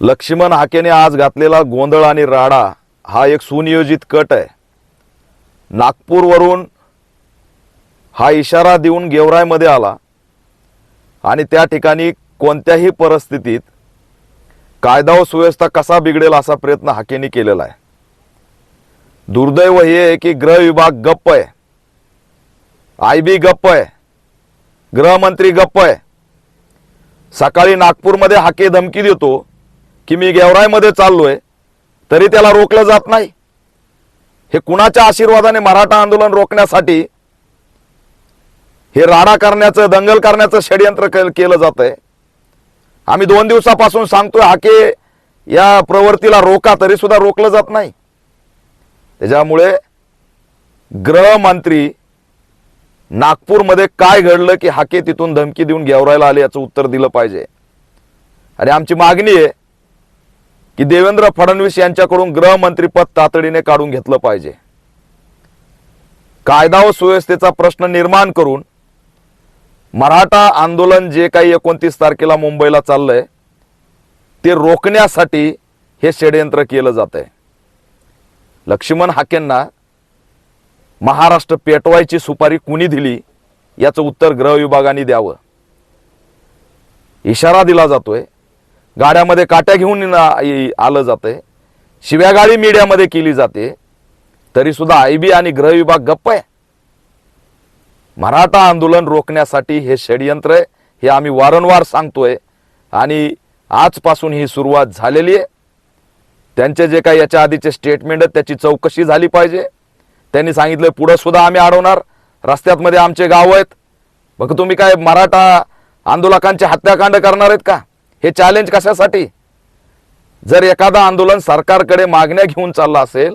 लक्ष्मण हाकेने आज घातलेला गोंधळ आणि राडा हा एक सुनियोजित कट आहे. नागपूरवरून हा इशारा देऊन गेवरायमध्ये आला आणि त्या ठिकाणी कोणत्याही परिस्थितीत कायदा व सुव्यवस्था कसा बिघडेल असा प्रयत्न हाकेने केलेला आहे. दुर्दैव हे आहे की गृह विभाग गप्प आहे. आय बी गप्प आहे. गृहमंत्री गप्प आहे. सकाळी नागपूरमध्ये हाके धमकी देतो. की मी गेवरायमध्ये चाललोय तरी त्याला रोखलं जात नाही. हे कुणाच्या आशीर्वादाने मराठा आंदोलन रोखण्यासाठी हे राडा करण्याचं दंगल करण्याचं षडयंत्र केलं जात आहे आम्ही दोन दिवसापासून सांगतोय हाके या प्रवृत्तीला रोका तरी सुद्धा रोखलं जात नाही. त्याच्यामुळे गृहमंत्री नागपूरमध्ये काय घडलं की हाके तिथून धमकी देऊन गेवरायला आले याचं उत्तर दिलं पाहिजे? आणि आमची मागणी आहे की देवेंद्र फडणवीस यांच्याकडून गृहमंत्रीपद तातडीने काढून घेतलं पाहिजे. कायदा व सुव्यवस्थेचा प्रश्न निर्माण करून मराठा आंदोलन जे काही एकोणतीस तारखेला मुंबईला चाललंय ते रोखण्यासाठी हे षडयंत्र केलं जात आहे लक्ष्मण हाकेंना महाराष्ट्र पेटवायची सुपारी कुणी दिली याचं उत्तर गृह विभागाने द्यावं. इशारा दिला जातोय. गाड्यामध्ये काट्या घेऊन आलं जातं शिव्यागाळी मीडियामध्ये केली जाते. तरी सुद्धा आय बी आणि गृह विभाग गप्प आहे. मराठा आंदोलन रोखण्यासाठी हे षडयंत्र आहे हे आम्ही वारंवार सांगतोय आणि आजपासून ही सुरुवात झालेली आहे. त्यांचे जे काही याच्या आधीचे स्टेटमेंट आहेत त्याची चौकशी झाली पाहिजे. त्यांनी सांगितलं पुढं सुद्धा आम्ही अडवणार. रस्त्यात मध्ये आमचे गाव आहेत. बघ तुम्ही काय मराठा आंदोलकांचे हत्याकांड करणार आहेत का? हे चॅलेंज कशासाठी? जर एखादं आंदोलन सरकारकडे मागण्या घेऊन चाललं असेल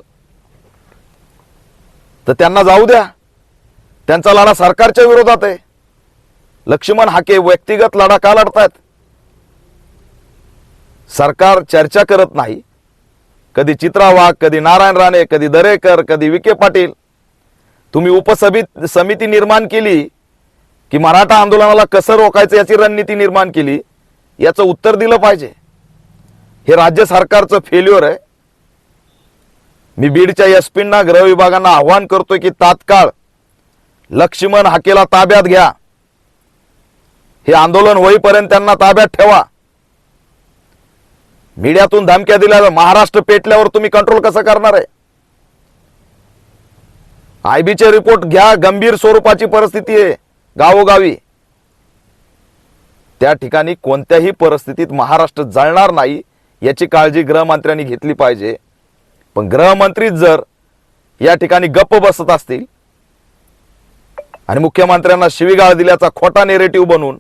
तर त्यांना जाऊ द्या. त्यांचा लढा सरकारच्या विरोधात आहे. लक्ष्मण हाके व्यक्तिगत लढा का लढतायत? सरकार चर्चा करत नाही. कधी चित्रा वाघ कधी नारायण राणे कधी दरेकर कधी विखे पाटील. तुम्ही उपसमित समिती निर्माण केली की मराठा आंदोलनाला कसं रोखायचं याची रणनीती निर्माण केली याचं उत्तर दिलं पाहिजे. हे राज्य सरकारचं फेल्युअर आहे. मी बीडच्या एसपींना गृह विभागांना आव्हान करतोय की तात्काळ लक्ष्मण हाकेला ताब्यात घ्या. हे आंदोलन होईपर्यंत त्यांना ताब्यात ठेवा. मीडियातून धमक्या दिल्या महाराष्ट्र पेटल्यावर तुम्ही कंट्रोल कसं करणार आहे? आयबीचे रिपोर्ट घ्या गंभीर स्वरूपाची परिस्थिती आहे गावोगावी. त्या ठिकाणी कोणत्याही परिस्थितीत महाराष्ट्र जळणार नाही याची काळजी गृहमंत्र्यांनी घेतली पाहिजे. पण गृहमंत्रीच जर या ठिकाणी गप्प बसत असतील आणि मुख्यमंत्र्यांना शिवीगाळ दिल्याचा खोटा नेरेटिव्ह बनवून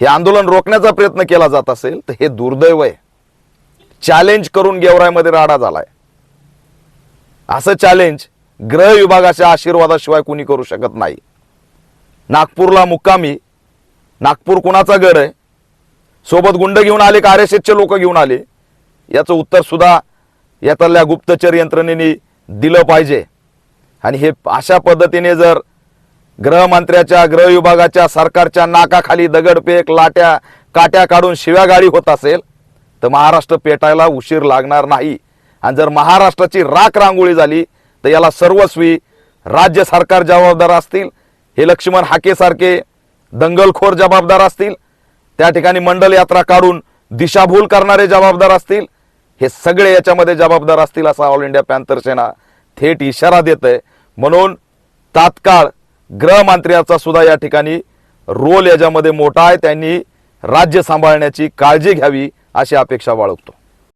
हे आंदोलन रोखण्याचा प्रयत्न केला जात असेल तर हे दुर्दैव आहे. चॅलेंज करून गेवरायमध्ये राडा झालाय. असं चॅलेंज गृह विभागाच्या आशीर्वादाशिवाय कुणी करू शकत नाही. नागपूरला मुक्कामी नागपूर कुणाचा गड आहे? सोबत गुंड घेऊन आले का आर एस एसचे लोक घेऊन आले? याचं उत्तर सुद्धा यातल्या गुप्तचर यंत्रणेने दिलं पाहिजे. आणि हे अशा पद्धतीने जर गृहमंत्र्याच्या गृह विभागाच्या सरकारच्या नाकाखाली दगडफेक लाट्या काट्या काढून शिव्यागाडी होत असेल तर महाराष्ट्र पेटायला उशीर लागणार नाही. आणि जर महाराष्ट्राची राख रांगोळी झाली तर याला सर्वस्वी राज्य सरकार जबाबदार असतील हे लक्ष्मण हाकेसारखे दंगलखोर जबाबदार असतील त्या ठिकाणी मंडल यात्रा काढून दिशाभूल करणारे जबाबदार असतील हे सगळे याच्यामध्ये जबाबदार असतील असा ऑल इंडिया पॅन्थर सेना थेट इशारा देत आहे म्हणून तात्काळ गृहमंत्र्याचा सुद्धा या ठिकाणी रोल याच्यामध्ये मोठा आहे. त्यांनी राज्य सांभाळण्याची काळजी घ्यावी अशी अपेक्षा बाळगतो.